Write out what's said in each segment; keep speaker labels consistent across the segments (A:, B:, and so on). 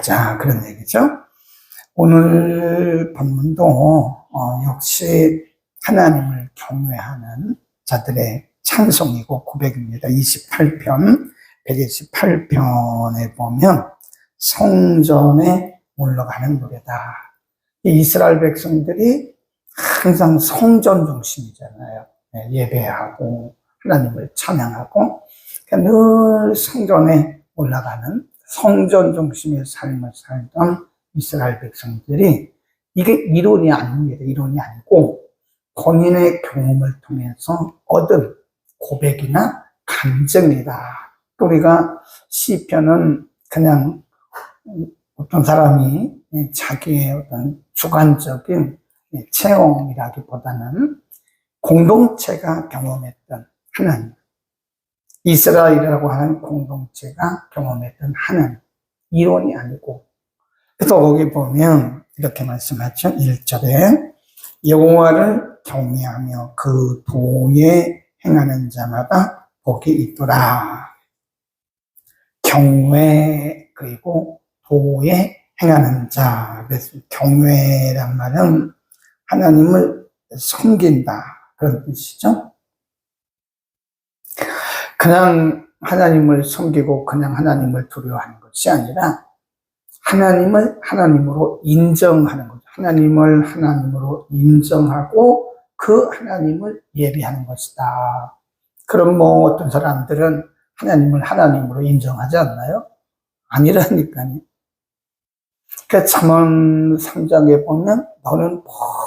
A: 자, 그런 얘기죠. 오늘 본문도 어, 역시 하나님을 경외하는 자들의 찬송이고 고백입니다. 28편, 128편에 보면 성전에 올라가는 노래다. 이 이스라엘 백성들이 항상 성전 중심이잖아요. 예, 예배하고 하나님을 찬양하고 그러니까 늘 성전에 올라가는 성전 중심의 삶을 살던 이스라엘 백성들이 이게 이론이 아닙니다. 이론이 아니고 본인의 경험을 통해서 얻은 고백이나 감정이다. 우리가 시편은 그냥 어떤 사람이 자기의 어떤 주관적인 체험이라기보다는 공동체가 경험했던 하나님, 이스라엘이라고 하는 공동체가 경험했던 하나님, 이론이 아니고 그래서 거기 보면 이렇게 말씀하죠. 1절에 여호와를 경외하며 그 도에 행하는 자마다 복이 있더라. 경외 그리고 도에 행하는 자. 그래서 경외란 말은 하나님을 섬긴다 그런 뜻이죠. 그냥 하나님을 섬기고 그냥 하나님을 두려워하는 것이 아니라 하나님을 하나님으로 인정하는 거죠. 하나님을 하나님으로 인정하고 그 하나님을 예비하는 것이다. 그럼 뭐 어떤 사람들은 하나님을 하나님으로 인정하지 않나요? 아니라니까요. 그 잠언 3장에 보면 너는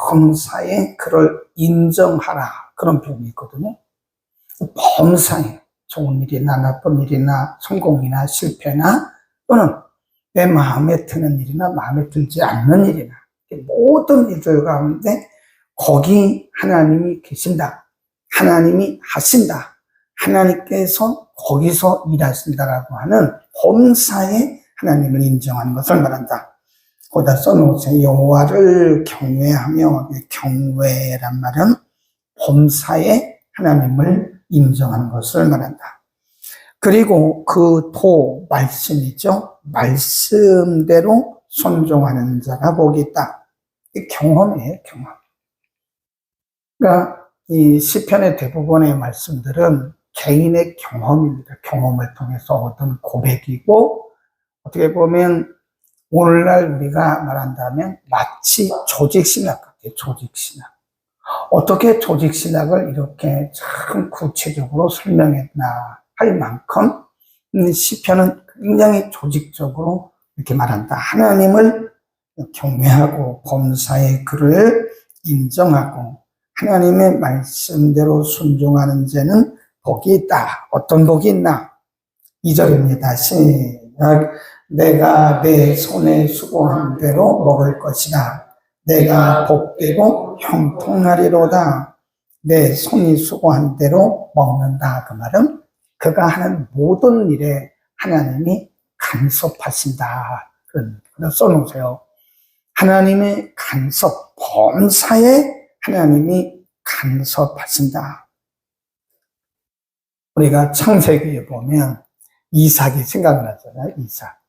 A: 범사에 그를 인정하라. 그런 표현이 있거든요. 범사에 좋은 일이나 나쁜 일이나 성공이나 실패나 또는 내 마음에 드는 일이나 마음에 들지 않는 일이나 모든 일들 가운데 거기 하나님이 계신다. 하나님이 하신다. 하나님께서 거기서 일하신다라고 하는 범사에 하나님을 인정하는 것을 말한다. 거기다 써놓으세요. 여호와를 경외하며 경외란 말은 범사에 하나님을 인정하는 것을 말한다. 그리고 그 도, 말씀이죠. 말씀대로 순종하는 자가 복이 있다. 이 경험이에요, 경험. 그러니까 이 시편의 대부분의 말씀들은 개인의 경험입니다. 경험을 통해서 얻은 고백이고 어떻게 보면 오늘날 우리가 말한다면 마치 조직신학 같아요. 조직신학. 어떻게 조직신학을 이렇게 참 구체적으로 설명했나 할 만큼 시편은 굉장히 조직적으로 이렇게 말한다. 하나님을 경외하고 범사의 글을 인정하고 하나님의 말씀대로 순종하는 자는 복이 있다. 어떤 복이 있나? 2절입니다. 시작. 내가 내 손에 수고한 대로 먹을 것이다. 내가 복되고 형통하리로다. 내 손이 수고한 대로 먹는다. 그 말은 그가 하는 모든 일에 하나님이 간섭하신다. 그런, 써놓으세요. 하나님의 간섭, 범사에 하나님이 간섭하신다. 우리가 창세기에 보면 이삭이 생각나잖아요. 이삭.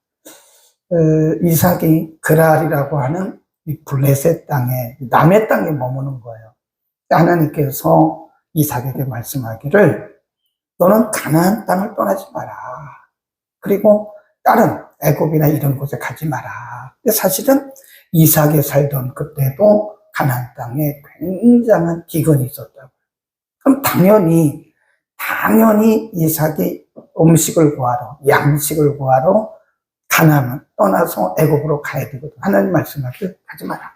A: 어, 이삭이 그랄이라고 하는 이 블레셋 땅에 남의 땅에 머무는 거예요. 하나님께서 이삭에게 말씀하기를 너는 가나안 땅을 떠나지 마라. 그리고 다른 애굽이나 이런 곳에 가지 마라. 근데 사실은 이삭이 살던 그때도 가나안 땅에 굉장한 기근이 있었다고. 그럼 당연히 당연히 이삭이 음식을 구하러 양식을 구하러 가나안 떠나서 애굽으로 가야 되거든. 하나님 말씀하길 하지 마라.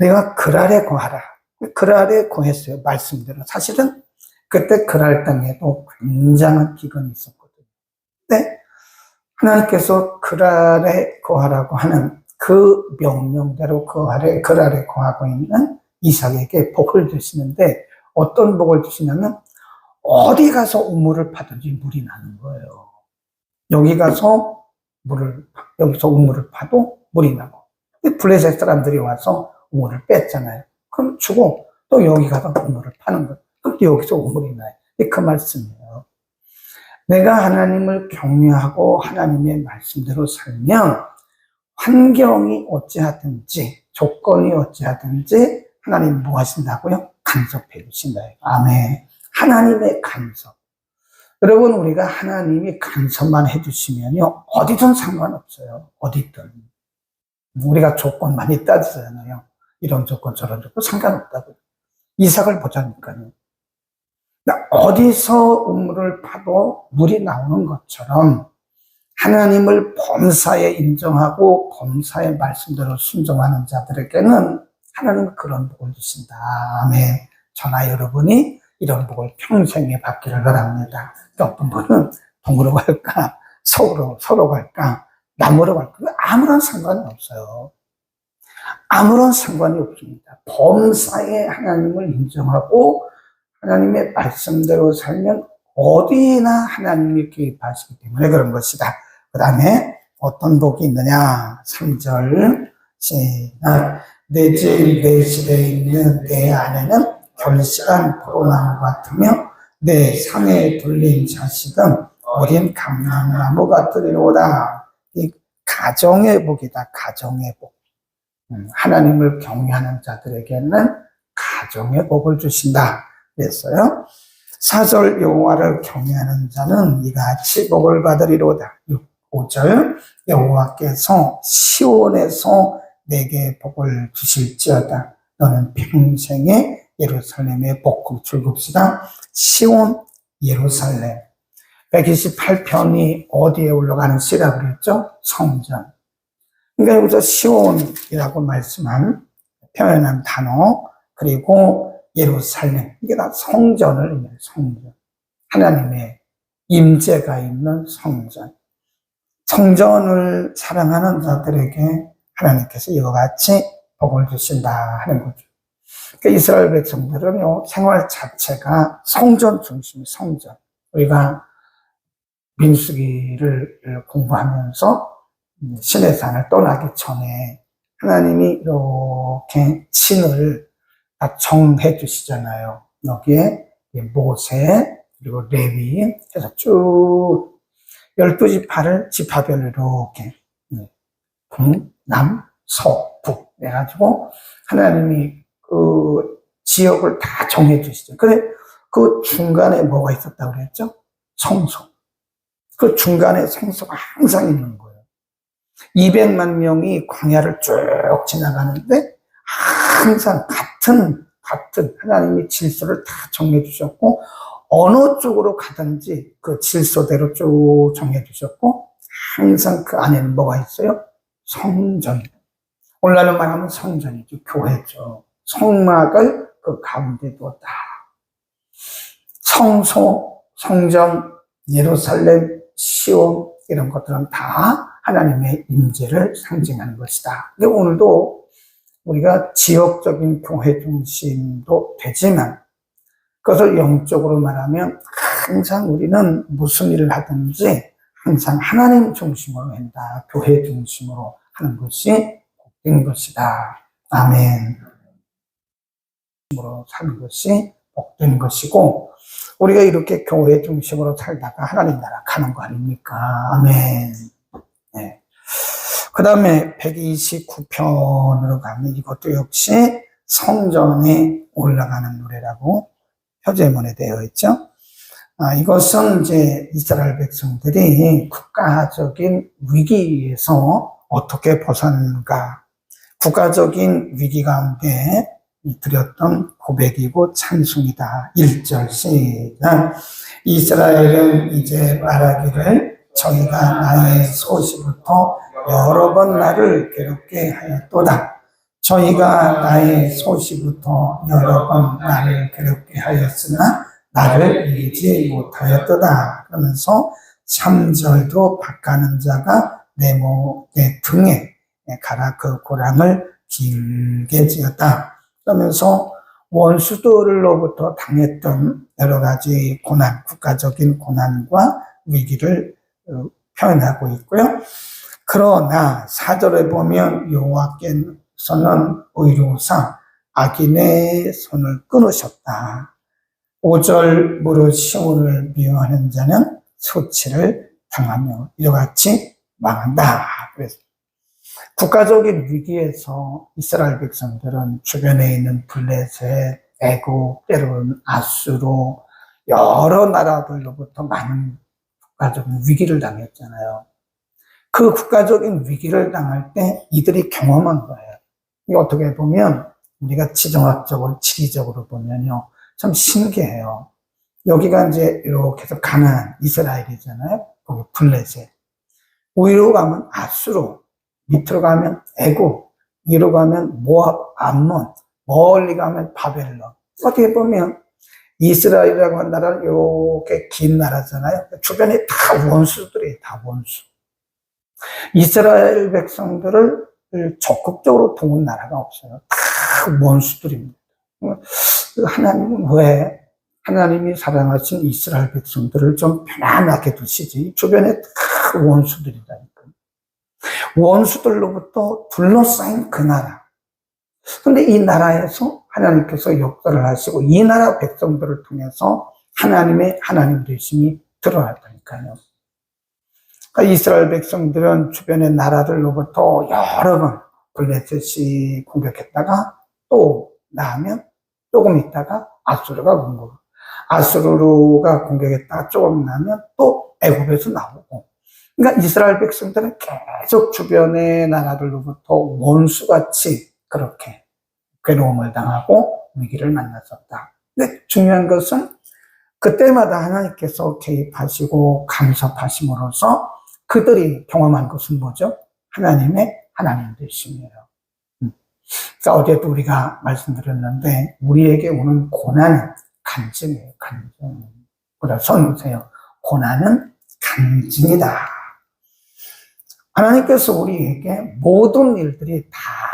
A: 내가 그랄에 구하라. 그랄에 구했어요. 말씀대로. 사실은 그때 그랄 땅에도 굉장한 기근이 있었거든요. 근데 하나님께서 그랄에 거하라고 하는 그 명령대로 그 아래, 그 아래 거하고 있는 이삭에게 복을 주시는데 어떤 복을 주시냐면 어디 가서 우물을 파든지 물이 나는 거예요. 여기 가서 물을, 여기서 우물을 파도 물이 나고. 블레셋 사람들이 와서 우물을 뺐잖아요. 그럼 주고 또 여기 가서 우물을 파는 거예요. 그럼 여기서 우물이 나요. 그 말씀이에요. 내가 하나님을 경외하고 하나님의 말씀대로 살면 환경이 어찌하든지 조건이 어찌하든지 하나님 뭐 하신다고요? 간섭해 주신다. 아멘. 하나님의 간섭. 여러분 우리가 하나님이 간섭만 해주시면요 어디든 상관없어요. 어디든 우리가 조건 많이 따지잖아요. 이런 조건 저런 조건 상관없다고. 이삭을 보자니까요. 어디서 우물을 파도 물이 나오는 것처럼 하나님을 범사에 인정하고 범사의 말씀대로 순종하는 자들에게는 하나님은 그런 복을 주신다. 아멘. 저나 여러분이 이런 복을 평생에 받기를 바랍니다. 또 어떤 분은 동으로 갈까, 서로, 서로 갈까, 남으로 갈까, 아무런 상관이 없어요. 아무런 상관이 없습니다. 범사에 하나님을 인정하고 하나님의 말씀대로 살면 어디나 하나님이 개입하시기 때문에 그런 것이다. 그 다음에 어떤 복이 있느냐? 3절 시작 내 집, 내 집에 있는 내 아내는 결실한 포도나무 같으며 내 상에 둘린 자식은 어린 감람나무 같으리로다. 이 가정의 복이다. 가정의 복. 음, 하나님을 경외하는 자들에게는 가정의 복을 주신다. 그랬어요. 사절 여호와를 경외하는 자는 이같이 복을 받으리로다. 5절 여호와께서 시온에서 내게 복을 주실지어다. 너는 평생에 예루살렘의 복국 출국시다. 시온 예루살렘. 128편이 어디에 올라가는 시라고 그랬죠? 성전. 그러니까 여기서 시온이라고 말씀한 표현한 단어 그리고 예루살렘 이게 다 성전을 의미해요. 성전. 하나님의 임재가 있는 성전. 성전을 사랑하는 자들에게 하나님께서 이와 같이 복을 주신다 하는 거죠. 그러니까 이스라엘 백성들은요, 생활 자체가 성전 중심, 성전. 우리가 민수기를 공부하면서 신의 산을 떠나기 전에 하나님이 이렇게 신을 다 정해 주시잖아요. 여기에 모세, 그리고 레위 해서 쭉 열두 지파를 지파별로 이렇게 동, 남, 서, 북 해가지고 하나님이 그 지역을 다 정해 주시죠. 근데 그 중간에 뭐가 있었다고 그랬죠? 성소. 그 중간에 성소가 항상 있는 거예요. 200만 명이 광야를 쭉 지나가는데 항상 같은 같은 하나님이 질서를 다 정해 주셨고 어느 쪽으로 가든지 그 질서대로 쭉 정해 주셨고 항상 그 안에는 뭐가 있어요? 성전. 오늘날로 말하면 성전이죠. 교회죠. 성막을 그 가운데 두었다. 성소, 성전, 예루살렘, 시온 이런 것들은 다 하나님의 임재를 상징하는 것이다. 근데 오늘도 우리가 지역적인 교회 중심도 되지만 그것을 영적으로 말하면 항상 우리는 무슨 일을 하든지 항상 하나님 중심으로 한다. 교회 중심으로 하는 것이 복된 것이다. 아멘. 중심으로 사는 것이 복된 것이고 우리가 이렇게 교회 중심으로 살다가 하나님 나라 가는 거 아닙니까? 아멘. 네. 그 다음에 129편으로 가면 이것도 역시 성전에 올라가는 노래라고 표제문에 되어 있죠. 아, 이것은 이제 이스라엘 백성들이 국가적인 위기에서 어떻게 벗어나는가, 국가적인 위기 가운데 드렸던 고백이고 찬송이다. 1절 시작. 이스라엘은 이제 말하기를 저희가 나의 소시부터 여러 번 나를 괴롭게 하였도다. 저희가 나의 소시부터 여러 번 나를 괴롭게 하였으나 나를 이기지 못하였도다. 그러면서 3절도 박가는 자가 내, 모, 내 등에 가라 그 고랑을 길게 지었다. 그러면서 원수들로부터 당했던 여러 가지 고난, 국가적인 고난과 위기를 어, 표현하고 있고요. 그러나 사절에 보면 여호와께서는 의로상 악인의 손을 끊으셨다. 5절 무릇 시온을 미워하는 자는 소치를 당하며 이와 같이 망한다. 그래서 국가적인 위기에서 이스라엘 백성들은 주변에 있는 블레셋, 애굽, 때로는 아수로 여러 나라들로부터 많은 국가적인 위기를 당했잖아요. 그 국가적인 위기를 당할 때 이들이 경험한 거예요. 이 어떻게 보면 우리가 지정학적으로, 지리적으로 보면요. 참 신기해요. 여기가 이제 이렇게 해서 가나안, 이스라엘이잖아요. 거기 블레셋. 위로 가면 아수로, 밑으로 가면 애굽, 위로 가면 모압, 암몬, 멀리 가면 바벨론. 어떻게 보면 이스라엘이라고 하는 나라는 이렇게 긴 나라잖아요. 주변에 다 원수들이 다 원수. 이스라엘 백성들을 적극적으로 도운 나라가 없어요. 다 원수들입니다. 하나님은 왜 하나님이 사랑하신 이스라엘 백성들을 좀 편안하게 두시지? 주변에 다 원수들이다니까. 원수들로부터 둘러싸인 그 나라. 근데 이 나라에서 하나님께서 역사를 하시고 이 나라 백성들을 통해서 하나님의 하나님 되심이 드러났다니까요. 그러니까 이스라엘 백성들은 주변의 나라들로부터 여러 번 블레셋이 공격했다가 또 나면 조금 있다가 아수르가 공격. 아수르가 공격했다가 조금 나면 또 애굽에서 나오고. 그러니까 이스라엘 백성들은 계속 주변의 나라들로부터 원수같이 그렇게 괴로움을 당하고 위기를 만났었다. 근데 중요한 것은 그때마다 하나님께서 개입하시고 간섭하심으로써 그들이 경험한 것은 뭐죠? 하나님의 하나님 되심이에요. 음. 그러니까 어제도 우리가 말씀드렸는데 우리에게 오는 고난은 간증이에요. 간증. 그래 선우세요. 고난은 간증이다. 하나님께서 우리에게 모든 일들이 다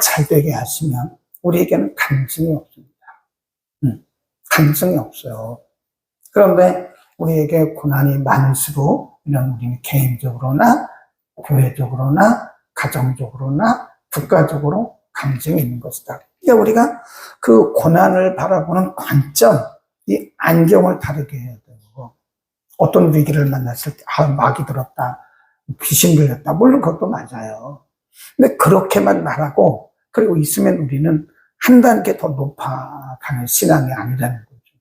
A: 잘 되게 하시면 우리에게는 간증이 없습니다. 음, 간증이 없어요. 그런데 우리에게 고난이 많을수록 이런 우리는 개인적으로나 교회적으로나 가정적으로나 국가적으로 간증이 있는 것이다. 그러니까 우리가 그 고난을 바라보는 관점, 이 안경을 다르게 해야 되고 어떤 위기를 만났을 때 아, 막이 들었다. 귀신 들렸다. 물론 그것도 맞아요. 근데 그렇게만 말하고 그리고 있으면 우리는 한 단계 더 높아가는 신앙이 아니라는 거죠.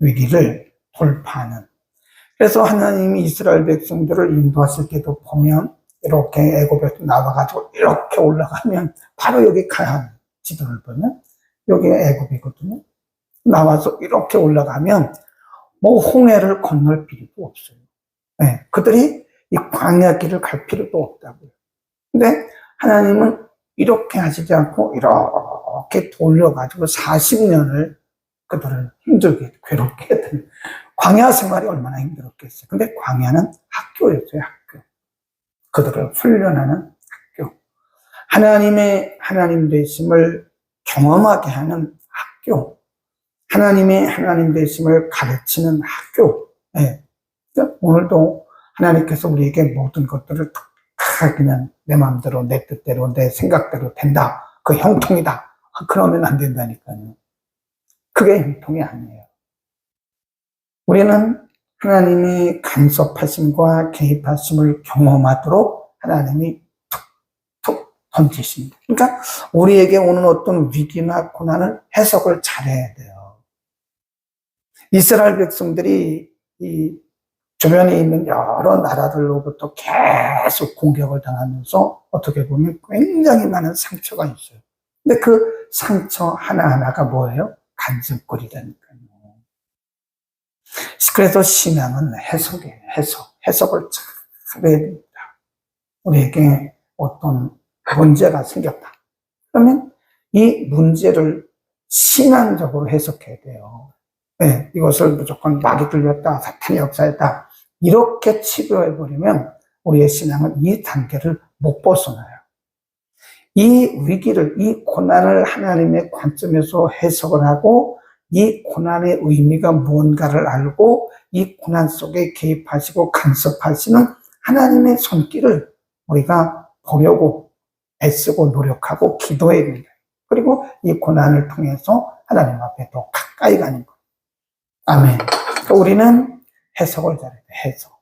A: 위기를 돌파하는. 그래서 하나님이 이스라엘 백성들을 인도하실 때도 보면 이렇게 애굽에서 나와가지고 이렇게 올라가면 바로 여기 가야 지도를 보면 여기가 애굽이거든요. 나와서 이렇게 올라가면 뭐 홍해를 건널 필요도 없어요. 네, 그들이 이 광야 길을 갈 필요도 없다고요. 근데 하나님은 이렇게 하시지 않고 이렇게 돌려가지고 40년을 그들을 힘들게 괴롭게 했던 광야 생활이 얼마나 힘들었겠어요. 근데 광야는 학교였어요, 학교. 그들을 훈련하는 학교. 하나님의 하나님 되심을 경험하게 하는 학교. 하나님의 하나님 되심을 가르치는 학교. 네. 오늘도 하나님께서 우리에게 모든 것들을 다 그냥 내 마음대로, 내 뜻대로, 내 생각대로 된다. 그 형통이다. 그러면 안 된다니까요. 그게 형통이 아니에요. 우리는 하나님이 간섭하심과 개입하심을 경험하도록 하나님이 툭툭 던지십니다. 그러니까 우리에게 오는 어떤 위기나 고난을 해석을 잘해야 돼요. 이스라엘 백성들이 이 주변에 있는 여러 나라들로부터 계속 공격을 당하면서 어떻게 보면 굉장히 많은 상처가 있어요. 근데 그 상처 하나하나가 뭐예요? 간섭거리라니까요. 그래서 신앙은 해석이에요. 해석. 해석을 잘 해야 됩니다. 우리에게 어떤 문제가 생겼다. 그러면 이 문제를 신앙적으로 해석해야 돼요. 네, 이것을 무조건 막이 들렸다, 사탄이 역사했다. 이렇게 치부해버리면 우리의 신앙은 이 단계를 못 벗어나요. 이 위기를, 이 고난을 하나님의 관점에서 해석을 하고 이 고난의 의미가 무언가를 알고 이 고난 속에 개입하시고 간섭하시는 하나님의 손길을 우리가 보려고 애쓰고 노력하고 기도해야 됩니다. 그리고 이 고난을 통해서 하나님 앞에 더 가까이 가는 것. 아멘. 그러니까 우리는 해석을 잘해야 돼, 해석.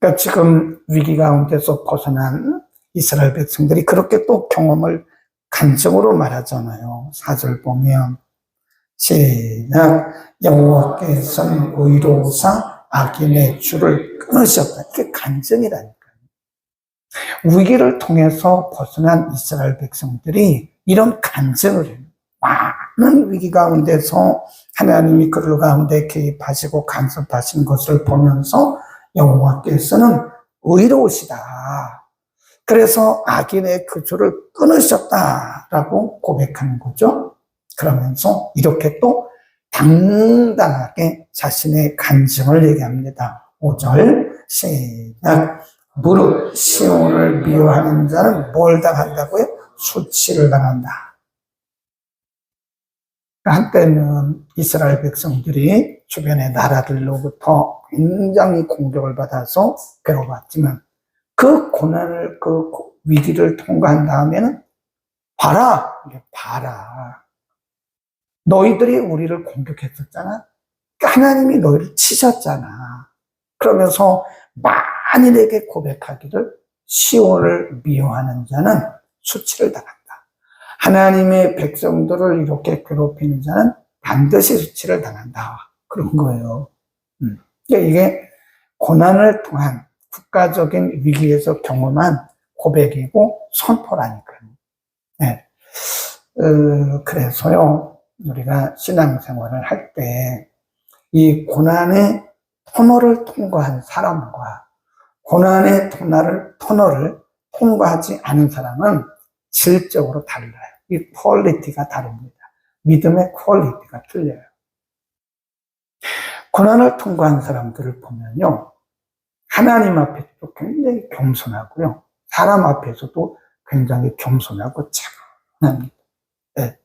A: 그러니까 지금 위기 가운데서 벗어난 이스라엘 백성들이 그렇게 또 경험을 간증으로 말하잖아요. 사절 보면 시작 여호와께서는 의로우사 악인의 줄을 끊으셨다. 이게 간증이라니까요. 위기를 통해서 벗어난 이스라엘 백성들이 이런 간증을 해요. 많은 위기 가운데서 하나님이 그들 가운데 개입하시고 간섭하신 것을 보면서 여호와께서는 의로우시다. 그래서 악인의 그 줄을 끊으셨다라고 고백하는 거죠. 그러면서 이렇게 또 당당하게 자신의 간증을 얘기합니다. 5절 시작 무릇 시온을 미워하는 자는 뭘 당한다고요? 수치를 당한다. 한때는 이스라엘 백성들이 주변의 나라들로부터 굉장히 공격을 받아서 괴로웠지만 그 고난을, 그 위기를 통과한 다음에는 봐라! 봐라. 너희들이 우리를 공격했었잖아. 하나님이 너희를 치셨잖아. 그러면서 만일에게 고백하기를 시온을 미워하는 자는 수치를 당한다. 하나님의 백성들을 이렇게 괴롭히는 자는 반드시 수치를 당한다. 그런 거예요. 음. 그러니까 이게 고난을 통한 국가적인 위기에서 경험한 고백이고 선포라니까요. 네. 어, 그래서요, 우리가 신앙생활을 할 때 이 고난의 터널을 통과한 사람과 고난의 터널을, 통과하지 않은 사람은 질적으로 달라요. 이 퀄리티가 다릅니다. 믿음의 퀄리티가 틀려요. 고난을 통과한 사람들을 보면요. 하나님 앞에서도 굉장히 겸손하고요. 사람 앞에서도 굉장히 겸손하고 차분합니다. 네.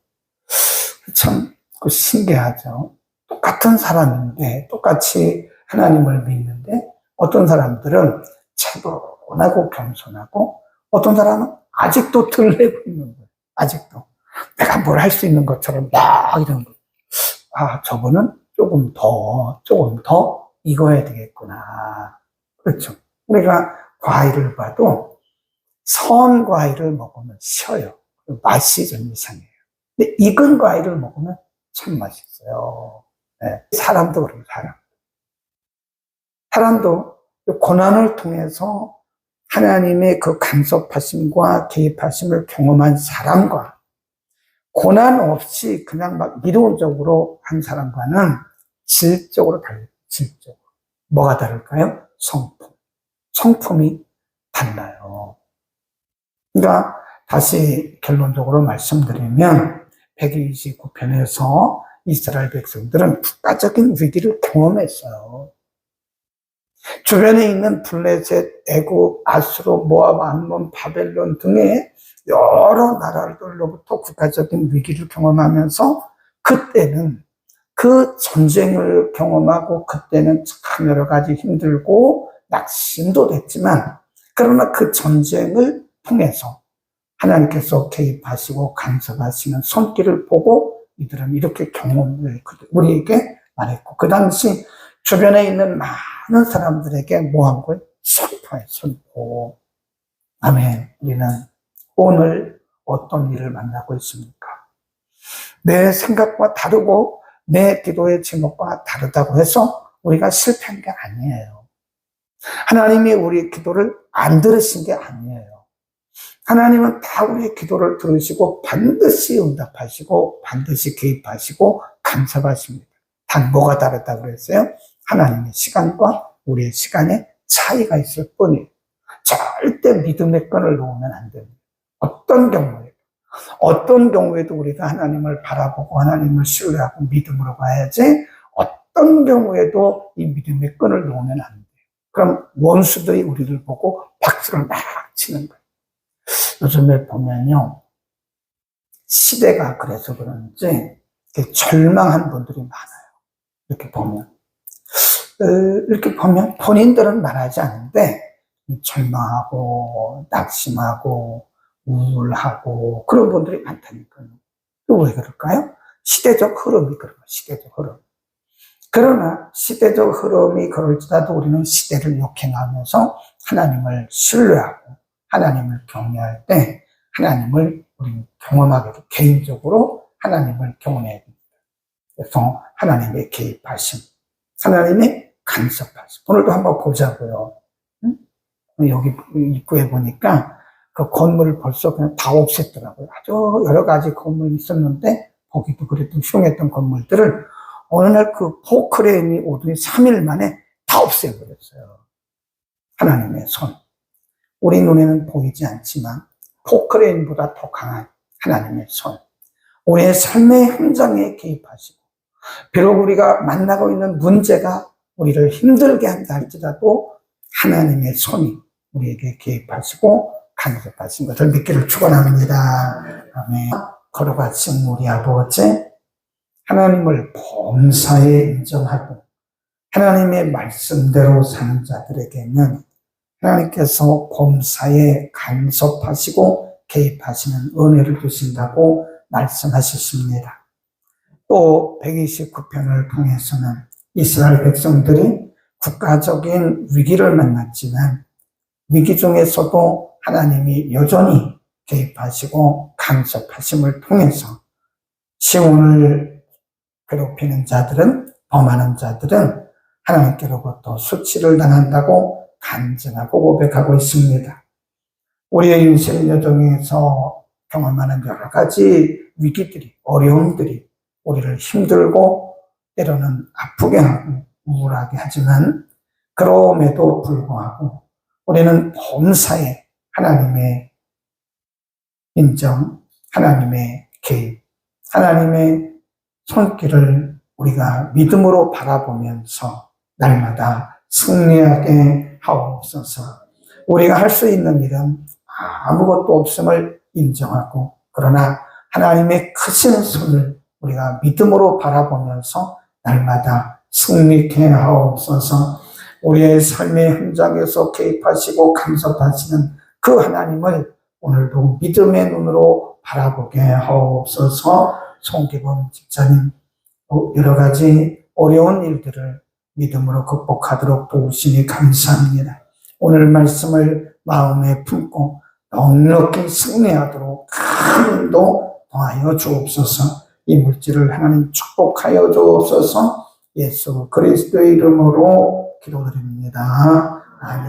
A: 참 신기하죠. 똑같은 사람인데 똑같이 하나님을 믿는데 어떤 사람들은 차분하고 겸손하고 어떤 사람은 아직도 들내고 있는 거예요. 아직도. 내가 뭘 할 수 있는 것처럼 막 이런 거. 아, 저거는 조금 더, 조금 더 익어야 되겠구나. 그렇죠. 우리가 과일을 봐도 선 과일을 먹으면 쉬어요. 맛이 좀 이상해요. 근데 익은 과일을 먹으면 참 맛있어요. 네. 사람도 그래요, 사람. 사람도 고난을 통해서 하나님의 그 간섭하심과 개입하심을 경험한 사람과 고난 없이 그냥 막 이론적으로 한 사람과는 질적으로 달라요. 질적으로. 뭐가 다를까요? 성품. 성품이 달라요. 그러니까 다시 결론적으로 말씀드리면 129편에서 이스라엘 백성들은 국가적인 위기를 경험했어요. 주변에 있는 블레셋, 애굽, 아수르, 모압, 암몬, 바벨론 등의 여러 나라들로부터 국가적인 위기를 경험하면서 그때는 그 전쟁을 경험하고 그때는 참 여러 가지 힘들고 낙심도 됐지만 그러나 그 전쟁을 통해서 하나님께서 개입하시고 간섭하시는 손길을 보고 이들은 이렇게 경험을 우리에게 말했고 그 당시 주변에 있는 많은 사람들에게 뭐한 거예요? 선포해, 선포. 아멘. 우리는 오늘 어떤 일을 만나고 있습니까? 내 생각과 다르고 내 기도의 제목과 다르다고 해서 우리가 실패한 게 아니에요. 하나님이 우리 기도를 안 들으신 게 아니에요. 하나님은 다 우리의 기도를 들으시고 반드시 응답하시고 반드시 개입하시고 간섭하십니다. 단 뭐가 다르다고 그랬어요? 하나님의 시간과 우리의 시간에 차이가 있을 뿐이에요. 절대 믿음의 끈을 놓으면 안 됩니다. 어떤 경우에도, 어떤 경우에도 우리가 하나님을 바라보고 하나님을 신뢰하고 믿음으로 가야지 어떤 경우에도 이 믿음의 끈을 놓으면 안 돼요. 그럼 원수들이 우리를 보고 박수를 막 치는 거예요. 요즘에 보면요. 시대가 그래서 그런지 절망한 분들이 많아요. 이렇게 보면. 어, 이렇게 보면 본인들은 말하지 않는데 절망하고 낙심하고 우울하고 그런 분들이 많다니까요. 왜 그럴까요? 시대적 흐름이 그런 거예요. 시대적 흐름. 그러나 시대적 흐름이 그럴지라도 우리는 시대를 역행하면서 하나님을 신뢰하고 하나님을 경외할 때 하나님을 우리는 경험하게 돼. 개인적으로 하나님을 경험해야 됩니다. 그래서 하나님의 개입하심, 하나님의 간섭하심. 오늘도 한번 보자고요. 응? 여기 입구에 보니까 그 건물을 벌써 그냥 다 없앴더라고요. 아주 여러 가지 건물이 있었는데 거기도 그랬던 흉했던 건물들을 어느 날 그 포크레인이 오더니 3일 만에 다 없애버렸어요. 하나님의 손. 우리 눈에는 보이지 않지만 포크레인보다 더 강한 하나님의 손. 우리의 삶의 현장에 개입하시고 비록 우리가 만나고 있는 문제가 우리를 힘들게 한다 할지라도 하나님의 손이 우리에게 개입하시고 간섭하신 것을 믿기를 축원합니다. 아멘. 걸어가신 우리 아버지 하나님을 범사에 인정하고 하나님의 말씀대로 사는 자들에게는 하나님께서 범사에 간섭하시고 개입하시는 은혜를 주신다고 말씀하셨습니다. 또 129편을 통해서는 이스라엘 백성들이 국가적인 위기를 만났지만 위기 중에서도 하나님이 여전히 개입하시고 간섭하심을 통해서 시온을 괴롭히는 자들은 범하는 자들은 하나님께로부터 수치를 당한다고 간증하고 고백하고 있습니다. 우리의 인생 여정에서 경험하는 여러 가지 위기들이 어려움들이 우리를 힘들고 때로는 아프게 하고 우울하게 하지만 그럼에도 불구하고 우리는 범사에 하나님의 인정, 하나님의 개입, 하나님의 손길을 우리가 믿음으로 바라보면서 날마다 승리하게 하옵소서. 우리가 할 수 있는 일은 아무것도 없음을 인정하고 그러나 하나님의 크신 손을 우리가 믿음으로 바라보면서 날마다 승리케 하옵소서. 우리의 삶의 현장에서 개입하시고 간섭하시는 그 하나님을 오늘도 믿음의 눈으로 바라보게 하옵소서. 송기범 집사님 여러 가지 어려운 일들을 믿음으로 극복하도록 도우시니 감사합니다. 오늘 말씀을 마음에 품고 넉넉히 승리하도록 큰 힘도 더하여 주옵소서. 이 물질을 하나님 축복하여 주옵소서. 예수 그리스도의 이름으로 기도드립니다. 아멘.